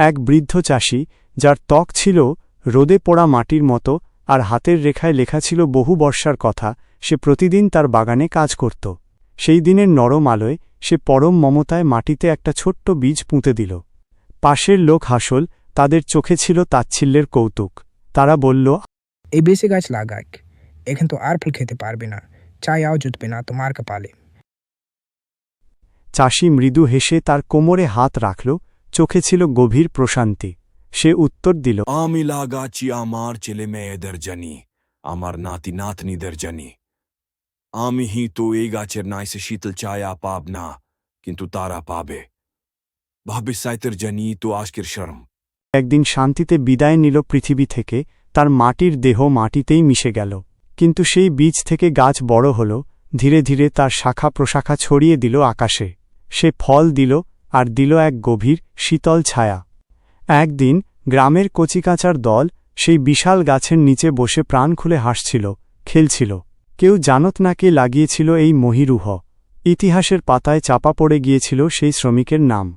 এক বৃদ্ধ চাষি যার ত্বক ছিল রোদে পোড়া মাটির মতো আর হাতের রেখায় লেখা ছিল বহু বর্ষার কথা সে প্রতিদিন তার বাগানে কাজ করত। সেই দিনের নরম আলোয় সে পরম মমতায় মাটিতে একটা ছোট্ট বীজ পুঁতে দিল। পাশের লোক হাসল তাদের চোখে ছিল তাচ্ছিল্যের কৌতুক। তারা বলল এই বেশি গাছ লাগাক এখন তো আর ফল খেতে পারবে না চাই আও জুটবে না তোমার কপালে। চাষি মৃদু হেসে তার কোমরে হাত রাখল চোখে ছিল গভীর প্রশান্তি। সে উত্তর দিল আমি লাগাচ্ছি আমার ছেলে মেয়েদের জানি আমার নাতি নাতনিদের জানি। আমি হি তো এই গাছের নাইসে শীতল ছায়া পাব না কিন্তু তারা পাবে। ভাবে সাইতের জানি তো আজকের শরম। একদিন শান্তিতে বিদায় নিল পৃথিবী থেকে তার মাটির দেহ মাটিতেই মিশে গেল। কিন্তু সেই বীজ থেকে গাছ বড় হল ধীরে ধীরে তার শাখা প্রশাখা ছড়িয়ে দিল আকাশে। সে ফল দিল আর দিল এক গভীর, শীতল ছায়া। একদিন গ্রামের কচিকাঁচার দল সেই বিশাল গাছের নিচে বসে প্রাণ খুলে হাসছিল, খেলছিল। কেউ জানত না কে লাগিয়েছিল এই মহিরুহ। ইতিহাসের পাতায় চাপা পড়ে গিয়েছিল সেই শ্রমিকের নাম।